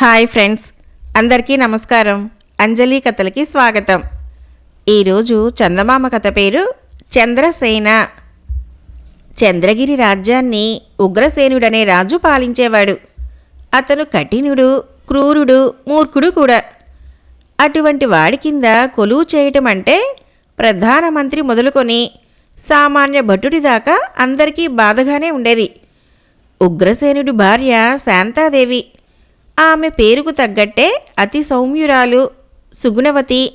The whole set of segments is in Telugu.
హాయ్ ఫ్రెండ్స్ అందరికీ నమస్కారం. అంజలి కథలకి స్వాగతం. ఈరోజు చందమామ కథ పేరు చంద్రసేన. చంద్రగిరి రాజ్యాన్ని ఉగ్రసేనుడనే రాజు పాలించేవాడు. అతను కఠినుడు క్రూరుడు మూర్ఖుడు కూడా. అటువంటి వాడి కింద కొలువు చేయటం అంటే ప్రధానమంత్రి మొదలుకొని సామాన్య భటుడి దాకా అందరికీ బాధగానే ఉండేది. ఉగ్రసేనుడి భార్య శాంతాదేవి ఆమె పేరుకు తగ్గట్టే అతి సౌమ్యురాలు సుగుణవతి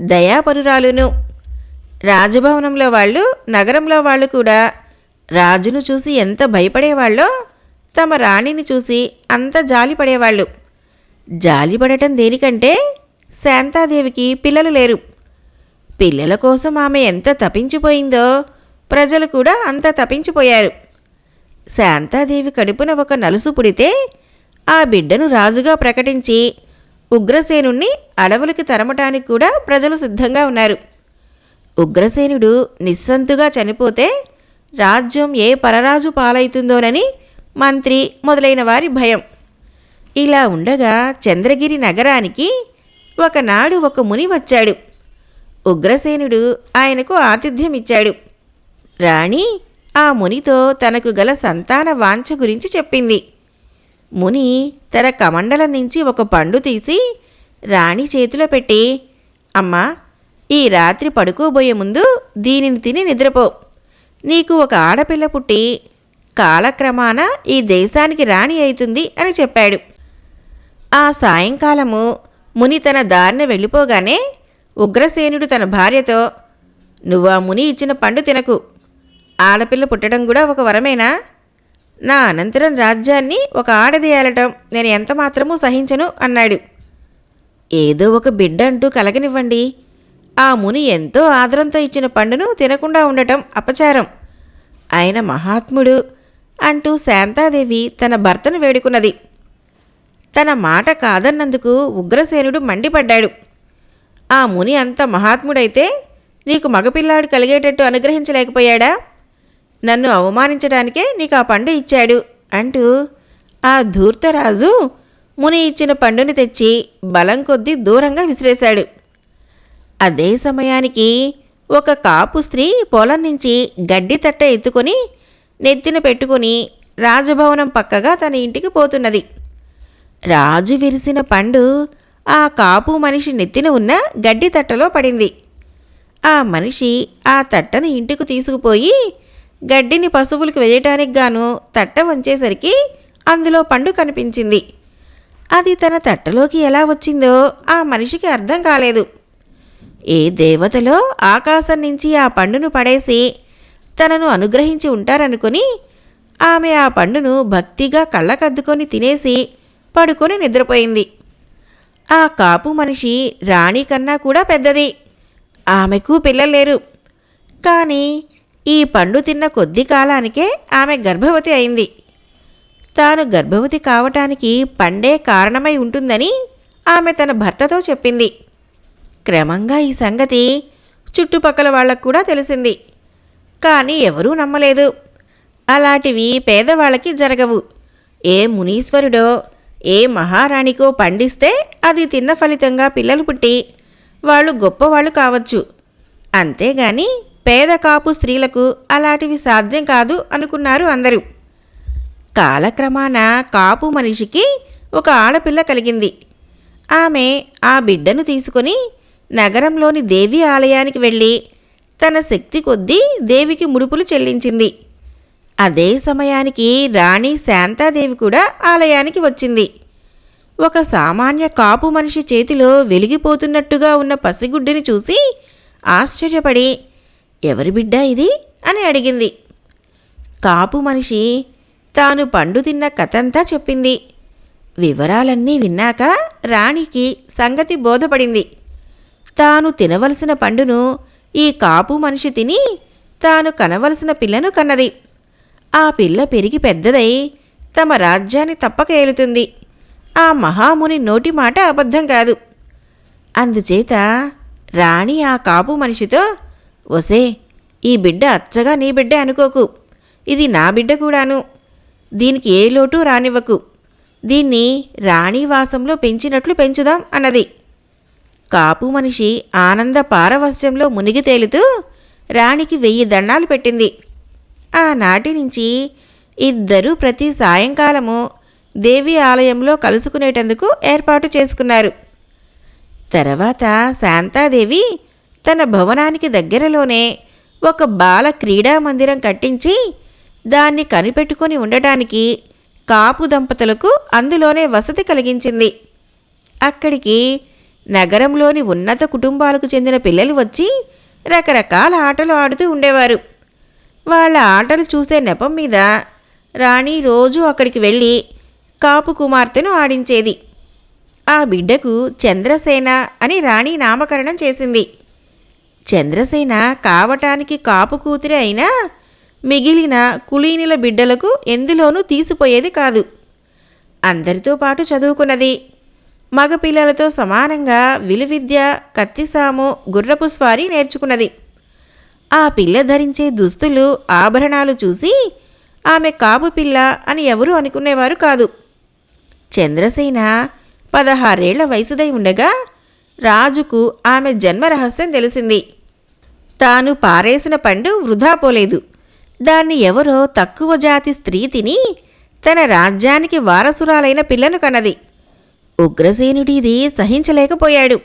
దయాపరురాలును. రాజభవనంలో వాళ్ళు నగరంలో వాళ్ళు కూడా రాజును చూసి ఎంత భయపడేవాళ్ళో తమ రాణిని చూసి అంత జాలిపడేవాళ్ళు. జాలిపడటం దేనికంటే శాంతాదేవికి పిల్లలు లేరు. పిల్లల కోసం ఆమె ఎంత తపించిపోయిందో ప్రజలు కూడా అంత తపించిపోయారు. శాంతాదేవి కడుపున ఒక నలుసు పుడితే ఆ బిడ్డను రాజుగా ప్రకటించి ఉగ్రసేనుణ్ణి అడవులకి తరమటానికి కూడా ప్రజలు సిద్ధంగా ఉన్నారు. ఉగ్రసేనుడు నిస్సంతుగా చనిపోతే రాజ్యం ఏ పరరాజు పాలవుతుందోనని మంత్రి మొదలైన వారి భయం. ఇలా ఉండగా చంద్రగిరి నగరానికి ఒకనాడు ఒక ముని వచ్చాడు. ఉగ్రసేనుడు ఆయనకు ఆతిథ్యం ఇచ్చాడు రాణి ఆ మునితో తనకు గల సంతాన వాంఛ గురించి చెప్పింది. ముని తన కమండలం నుంచి ఒక పండు తీసి రాణి చేతిలో పెట్టి అమ్మా ఈ రాత్రి పడుకోబోయే ముందు దీనిని తిని నిద్రపో. నీకు ఒక ఆడపిల్ల పుట్టి కాలక్రమాన ఈ దేశానికి రాణి అవుతుంది అని చెప్పాడు. ఆ సాయంకాలము ముని తన దారిన వెళ్ళిపోగానే ఉగ్రసేనుడు తన భార్యతో నువ్వు ఆ ముని ఇచ్చిన పండు తినకు. ఆడపిల్ల పుట్టడం కూడా ఒక వరమేనా? నా అనంతరం రాజ్యాన్ని ఒక ఆడది ఏలటం నేను ఎంత మాత్రమూ సహించను అన్నాడు. ఏదో ఒక బిడ్డ అంటూ కలగనివ్వండి. ఆ ముని ఎంతో ఆదరంతో ఇచ్చిన పండును తినకుండా ఉండటం అపచారం. ఆయన మహాత్ముడు అంటూ శాంతాదేవి తన భర్తను వేడుకున్నది. తన మాట కాదన్నందుకు ఉగ్రసేనుడు మండిపడ్డాడు. ఆ ముని అంత మహాత్ముడైతే నీకు మగపిల్లాడు కలిగేటట్టు అనుగ్రహించలేకపోయాడా? నన్ను అవమానించడానికే నీకు ఆ పండు ఇచ్చాడు అంటూ ఆ ధూర్తరాజు ముని ఇచ్చిన పండుని తెచ్చి బలం కొద్దీ దూరంగా విసిరేశాడు. అదే సమయానికి ఒక కాపు స్త్రీ పొలం నుంచి గడ్డి తట్ట ఎత్తుకొని నెత్తిన పెట్టుకుని రాజభవనం పక్కగా తన ఇంటికి పోతున్నది. రాజు విరిసిన పండు ఆ కాపు మనిషి నెత్తిన ఉన్న గడ్డి తట్టలో పడింది. ఆ మనిషి ఆ తట్టను ఇంటికి తీసుకుపోయి గడ్డిని పశువులకు వేయటానికి గాను తట్ట వంచేసరికి అందులో పండు కనిపించింది. అది తన తట్టలోకి ఎలా వచ్చిందో ఆ మనిషికి అర్థం కాలేదు. ఏ దేవతలో ఆకాశం నుంచి ఆ పండును పడేసి తనను అనుగ్రహించి ఉంటారనుకుని ఆమె ఆ పండును భక్తిగా కళ్ళకద్దుకొని తినేసి పడుకొని నిద్రపోయింది. ఆ కాపు మనిషి రాణి కన్నా కూడా పెద్దది. ఆమెకు పిల్లలు లేరు. కానీ ఈ పండు తిన్న కొద్ది కాలానికే ఆమె గర్భవతి అయింది. తాను గర్భవతి కావటానికి పండే కారణమై ఉంటుందని ఆమె తన భర్తతో చెప్పింది. క్రమంగా ఈ సంగతి చుట్టుపక్కల వాళ్ళకు కూడా తెలిసింది. కానీ ఎవరూ నమ్మలేదు. అలాంటివి పేదవాళ్ళకి జరగవు. ఏ మునీశ్వరుడో ఏ మహారాణికో పండిస్తే అది తిన్న ఫలితంగా పిల్లలు పుట్టి వాళ్ళు గొప్పవాళ్ళు కావచ్చు. అంతేగాని పేద కాపు స్త్రీలకు అలాంటివి సాధ్యం కాదు అనుకున్నారు అందరూ. కాలక్రమాన కాపు మనిషికి ఒక ఆడపిల్ల కలిగింది. ఆమె ఆ బిడ్డను తీసుకొని నగరంలోని దేవి ఆలయానికి వెళ్ళి తన శక్తి కొద్దీ దేవికి ముడుపులు చెల్లించింది. అదే సమయానికి రాణి శాంతాదేవి కూడా ఆలయానికి వచ్చింది. ఒక సామాన్య కాపు మనిషి చేతిలో వెలిగిపోతున్నట్టుగా ఉన్న పసిగుడ్డిని చూసి ఆశ్చర్యపడి ఎవరి బిడ్డ ఇది? అని అడిగింది. కాపు మనిషి తాను పండు తిన్న కథంతా చెప్పింది. వివరాలన్నీ విన్నాక రాణికి సంగతి బోధపడింది. తాను తినవలసిన పండును ఈ కాపు మనిషి తిని తాను కనవలసిన పిల్లను కన్నది. ఆ పిల్ల పెరిగి పెద్దదై తమ రాజ్యాన్ని తప్పక ఏలుతుంది. ఆ మహాముని నోటి మాట అబద్ధం కాదు. అందుచేత రాణి ఆ కాపు మనిషితో ఒసే ఈ బిడ్డ అచ్చగా నీ బిడ్డే అనుకోకు. ఇది నా బిడ్డ కూడాను. దీనికి ఏ లోటు రానివ్వకు. దీన్ని రాణివాసంలో పెంచినట్లు పెంచుదాం అన్నది. కాపు మనిషి ఆనంద పారవస్యంలో మునిగి తేలుతూ రాణికి వెయ్యి దండాలు పెట్టింది. ఆనాటి నుంచి ఇద్దరూ ప్రతి సాయంకాలము దేవి ఆలయంలో కలుసుకునేటందుకు ఏర్పాటు చేసుకున్నారు. తర్వాత శాంతాదేవి తన భవనానికి దగ్గరలోనే ఒక బాల క్రీడా మందిరం కట్టించి దాన్ని కనిపెట్టుకొని ఉండటానికి కాపు దంపతులకు అందులోనే వసతి కలిగించింది. అక్కడికి నగరంలోని ఉన్నత కుటుంబాలకు చెందిన పిల్లలు వచ్చి రకరకాల ఆటలు ఆడుతూ ఉండేవారు. వాళ్ళ ఆటలు చూసే నెపం మీద రాణి రోజు అక్కడికి వెళ్ళి కాపు కుమార్తెను ఆడించేది. ఆ బిడ్డకు చంద్రసేన అని రాణి నామకరణం చేసింది. చంద్రసేన కావటానికి కాపు కూతురే అయినా మిగిలిన కులీనుల బిడ్డలకు ఎందులోనూ తీసిపోయేది కాదు. అందరితో పాటు చదువుకున్నది. మగపిల్లలతో సమానంగా విలువిద్య కత్తిసాము గుర్రపు స్వారీ నేర్చుకున్నది. ఆ పిల్ల ధరించే దుస్తులు ఆభరణాలు చూసి ఆమె కాపు పిల్ల అని ఎవరూ అనుకునేవారు కాదు. చంద్రసేన పదహారేళ్ళ వయసుదై ఉండగా రాజుకు ఆమె జన్మ రహస్యం తెలిసింది. తాను పారేసిన పండు వృధా పోలేదు. దాన్ని ఎవరో తక్కువ జాతి స్త్రీ తిని తన రాజ్యానికి వారసురాలైన పిల్లను కన్నది. ఉగ్రసేనుడిది సహించలేకపోయాడు.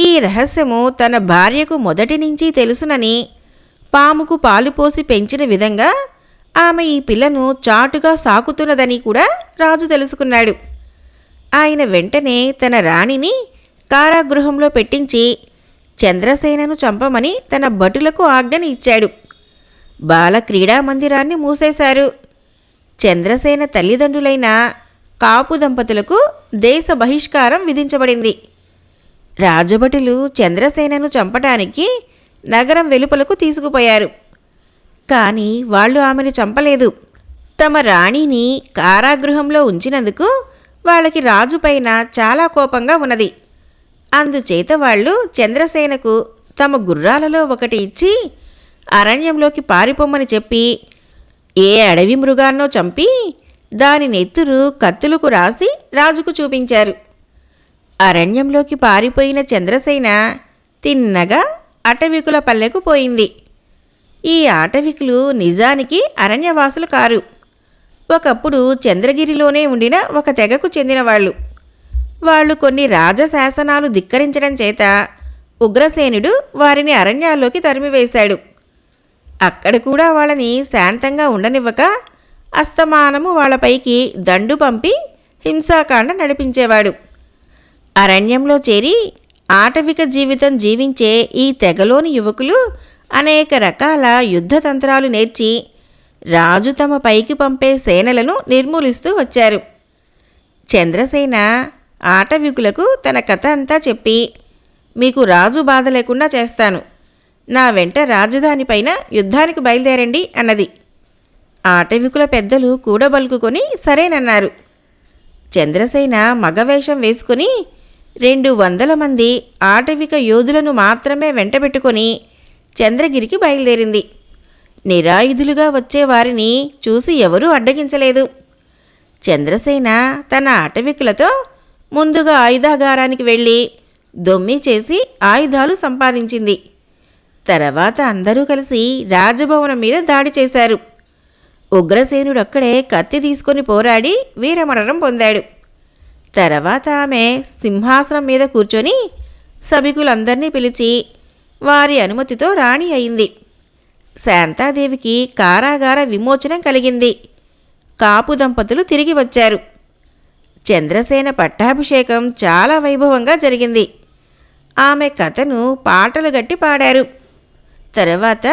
ఈ రహస్యము తన భార్యకు మొదటి నుంచి తెలుసునని పాముకు పాలు పోసి పెంచిన విధంగా ఆమె ఈ పిల్లను చాటుగా సాకుతున్నదని కూడా రాజు తెలుసుకున్నాడు. ఆయన వెంటనే తన రాణిని కారాగృహంలో పెట్టించి చంద్రసేనను చంపమని తన భటులకు ఆజ్ఞని ఇచ్చాడు. బాల క్రీడా మందిరాన్ని మూసేశారు. చంద్రసేన తల్లిదండ్రులైన కాపు దంపతులకు దేశ బహిష్కారం విధించబడింది. రాజభటులు చంద్రసేనను చంపటానికి నగరం వెలుపలకు తీసుకుపోయారు. కానీ వాళ్ళు ఆమెను చంపలేదు. తమ రాణిని కారాగృహంలో ఉంచినందుకు వాళ్ళకి రాజుపైన చాలా కోపంగా ఉన్నది. అందుచేత వాళ్ళు చంద్రసేనకు తమ గుర్రాలలో ఒకటి ఇచ్చి అరణ్యంలోకి పారిపోమ్మని చెప్పి ఏ అడవి మృగాన్నో చంపి దాని నెత్తురు కత్తులకు రాసి రాజుకు చూపించారు. అరణ్యంలోకి పారిపోయిన చంద్రసేన తిన్నగా అటవికుల పల్లెకు పోయింది. ఈ ఆటవికులు నిజానికి అరణ్యవాసులు కారు. ఒకప్పుడు చంద్రగిరిలోనే ఉండిన ఒక తెగకు చెందినవాళ్ళు వాళ్ళు కొన్ని రాజశాసనాలు ధిక్కరించడం చేత ఉగ్రసేనుడు వారిని అరణ్యాల్లోకి తరిమివేశాడు. అక్కడ కూడా వాళ్ళని శాంతంగా ఉండనివ్వక అస్తమానము వాళ్ళపైకి దండు పంపి హింసాకాండ నడిపించేవాడు. అరణ్యంలో చేరి ఆటవిక జీవితం జీవించే ఈ తెగలోని యువకులు అనేక రకాల యుద్ధతంత్రాలు నేర్చి రాజు తమ పైకి పంపే సేనలను నిర్మూలిస్తూ వచ్చారు. చంద్రసేన ఆటవికులకు తన కథ అంతా చెప్పి మీకు రాజు బాధ లేకుండా చేస్తాను. నా వెంట రాజధానిపైన యుద్ధానికి బయలుదేరండి అన్నది. ఆటవికుల పెద్దలు కూడబలుకుకొని సరేనన్నారు. చంద్రసేన మగవేషం వేసుకుని రెండు వందల మంది ఆటవిక యోధులను మాత్రమే వెంటబెట్టుకొని చంద్రగిరికి బయలుదేరింది. నిరాయుధులుగా వచ్చే వారిని చూసి ఎవరూ అడ్డగించలేదు. చంద్రసేన తన ఆటవికులతో ముందుగా ఆయుధాగారానికి వెళ్ళి దొమ్మి చేసి ఆయుధాలు సంపాదించింది. తర్వాత అందరూ కలిసి రాజభవనం మీద దాడి చేశారు. ఉగ్రసేనుడొక్కడే కత్తి తీసుకొని పోరాడి వీరమరణం పొందాడు. తర్వాత ఆమె సింహాసనం మీద కూర్చొని సభికులందరినీ పిలిచి వారి అనుమతితో రాణి అయింది. శాంతాదేవికి కారాగార విమోచనం కలిగింది. కాపు దంపతులు తిరిగి వచ్చారు. చంద్రసేన పట్టాభిషేకం చాలా వైభవంగా జరిగింది. ఆమె కథను పాటలు గట్టి పాడారు. తర్వాత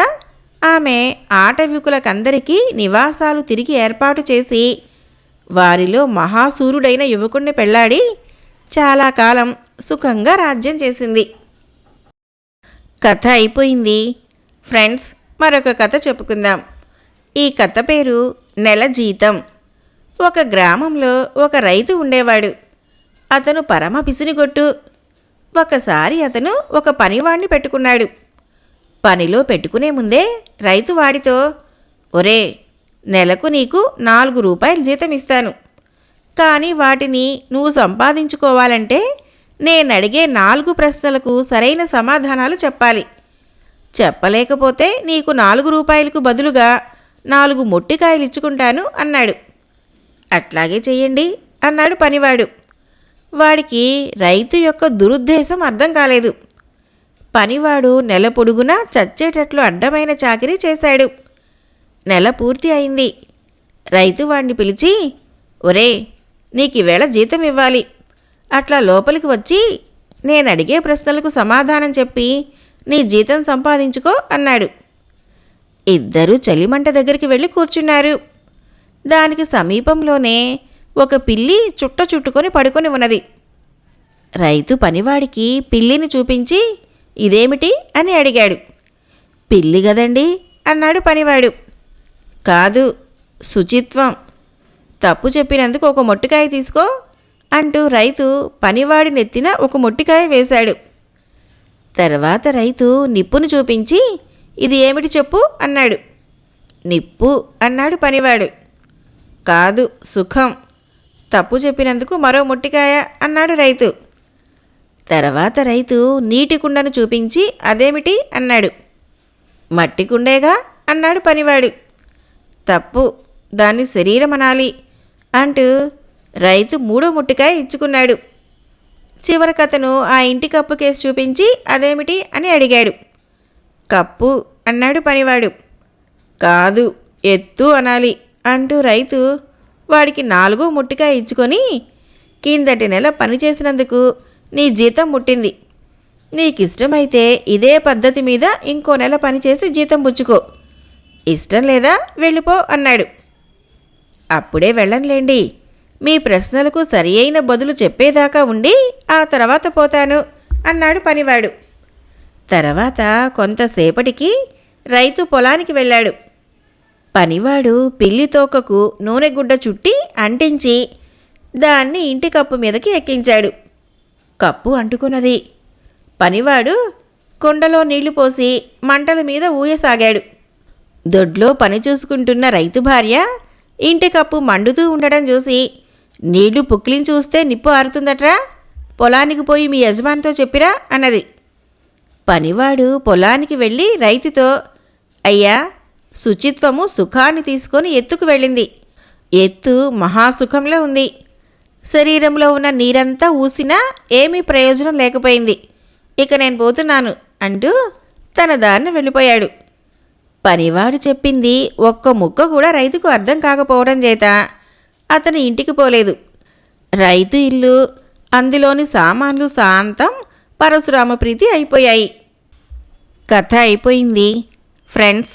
ఆమె ఆటవికులకందరికీ నివాసాలు తిరిగి ఏర్పాటు చేసి వారిలో మహాసూరుడైన యువకుణ్ణి పెళ్ళాడి చాలా కాలం సుఖంగా రాజ్యం చేసింది. కథ అయిపోయింది. ఫ్రెండ్స్ మరొక కథ చెప్పుకుందాం. ఈ కథ పేరు నెల జీతం. ఒక గ్రామంలో ఒక రైతు ఉండేవాడు. అతను పరమ పిసినిగొట్టు ఒకసారి అతను ఒక పనివాణ్ణి పెట్టుకున్నాడు. పనిలో పెట్టుకునే ముందే రైతు వాడితో ఒరే నెలకు నీకు నాలుగు రూపాయలు జీతం ఇస్తాను. కానీ వాటిని నువ్వు సంపాదించుకోవాలంటే నేను అడిగే నాలుగు ప్రశ్నలకు సరైన సమాధానాలు చెప్పాలి. చెప్పలేకపోతే నీకు నాలుగు రూపాయలకు బదులుగా నాలుగు మొట్టికాయలు ఇచ్చుకుంటాను అన్నాడు. అట్లాగే చెయ్యండి అన్నాడు పనివాడు. వాడికి రైతు యొక్క దురుద్దేశం అర్థం కాలేదు. పనివాడు నెల పొడుగునా చచ్చేటట్లు అడ్డమైన చాకరీ చేశాడు. నెల పూర్తి అయింది. రైతు వాణ్ణి పిలిచి ఒరే నీకు ఈవేళ జీతం ఇవ్వాలి. అట్లా లోపలికి వచ్చి నేను అడిగే ప్రశ్నలకు సమాధానం చెప్పి నీ జీతం సంపాదించుకో అన్నాడు. ఇద్దరూ చలిమంట దగ్గరికి వెళ్ళి కూర్చున్నారు. దానికి సమీపంలోనే ఒక పిల్లి చుట్ట చుట్టుకొని పడుకొని ఉన్నది. రైతు పనివాడికి పిల్లిని చూపించి ఇదేమిటి? అని అడిగాడు. పిల్లి గదండి అన్నాడు పనివాడు. కాదు శుచిత్వం. తప్పు చెప్పినందుకు ఒక మొట్టికాయ తీసుకో అంటూ రైతు పనివాడి నెత్తిన ఒక మొట్టికాయ వేశాడు. తర్వాత రైతు నిప్పును చూపించి ఇది ఏమిటి చెప్పు అన్నాడు. నిప్పు అన్నాడు పనివాడు. కాదు సుఖం. తప్పు చెప్పినందుకు మరో ముట్టికాయ అన్నాడు రైతు. తర్వాత రైతు నీటి కుండను చూపించి అదేమిటి అన్నాడు. మట్టి కుండేగా అన్నాడు పనివాడు. తప్పు దాన్ని శరీరం అనాలి అంటూ రైతు మూడో ముట్టికాయ ఇచ్చుకున్నాడు. చివరికతను ఆ ఇంటి కప్పు కేసు చూపించి అదేమిటి అని అడిగాడు. కప్పు అన్నాడు పనివాడు. కాదు ఎత్తు అనాలి. అంటూ రైతు వాడికి నాలుగో ముట్టికాయ ఇచ్చుకొని కిందటి నెల పని చేసినందుకు నీ జీతం ముట్టింది. నీకిష్టమైతే ఇదే పద్ధతి మీద ఇంకో నెల పనిచేసి జీతం పుచ్చుకో. ఇష్టం లేదా వెళ్ళిపో అన్నాడు. అప్పుడే వెళ్ళనులేండి. మీ ప్రశ్నలకు సరి అయిన బదులు చెప్పేదాకా ఉండి ఆ తర్వాత పోతాను అన్నాడు పనివాడు. తర్వాత కొంతసేపటికి రైతు పొలానికి వెళ్ళాడు. పనివాడు పిల్లి తోకకు నూనె గుడ్డ చుట్టి అంటించి దాన్ని ఇంటి కప్పు మీదకి ఎక్కించాడు. కప్పు అంటుకున్నది. పనివాడు కుండలో నీళ్ళు పోసి మంటల మీద ఊయసాగాడు. దొడ్లో పని చూసుకుంటున్న రైతు భార్య ఇంటి కప్పు మండుతూ ఉండడం చూసి నీళ్ళు పుక్కిలిని చూస్తే నిప్పు ఆరుతుందట్రా? పొలానికి పోయి మీ యజమానితో చెప్పిరా అన్నది. పనివాడు పొలానికి వెళ్ళి రైతుతో అయ్యా శుచిత్వము సుఖాన్ని తీసుకొని ఎత్తుకు వెళ్ళింది. ఎత్తు మహాసుఖంలో ఉంది. శరీరంలో ఉన్న నీరంతా ఊసినా ఏమీ ప్రయోజనం లేకపోయింది. ఇక నేను పోతున్నాను అంటూ తన దారిన వెళ్ళిపోయాడు. పనివాడు చెప్పింది ఒక్క ముక్క కూడా రైతుకు అర్థం కాకపోవడం చేత అతను ఇంటికి పోలేదు. రైతు ఇల్లు అందులోని సామాన్లు శాంతం పరశురామ ప్రీతి అయిపోయాయి. కథ అయిపోయింది. ఫ్రెండ్స్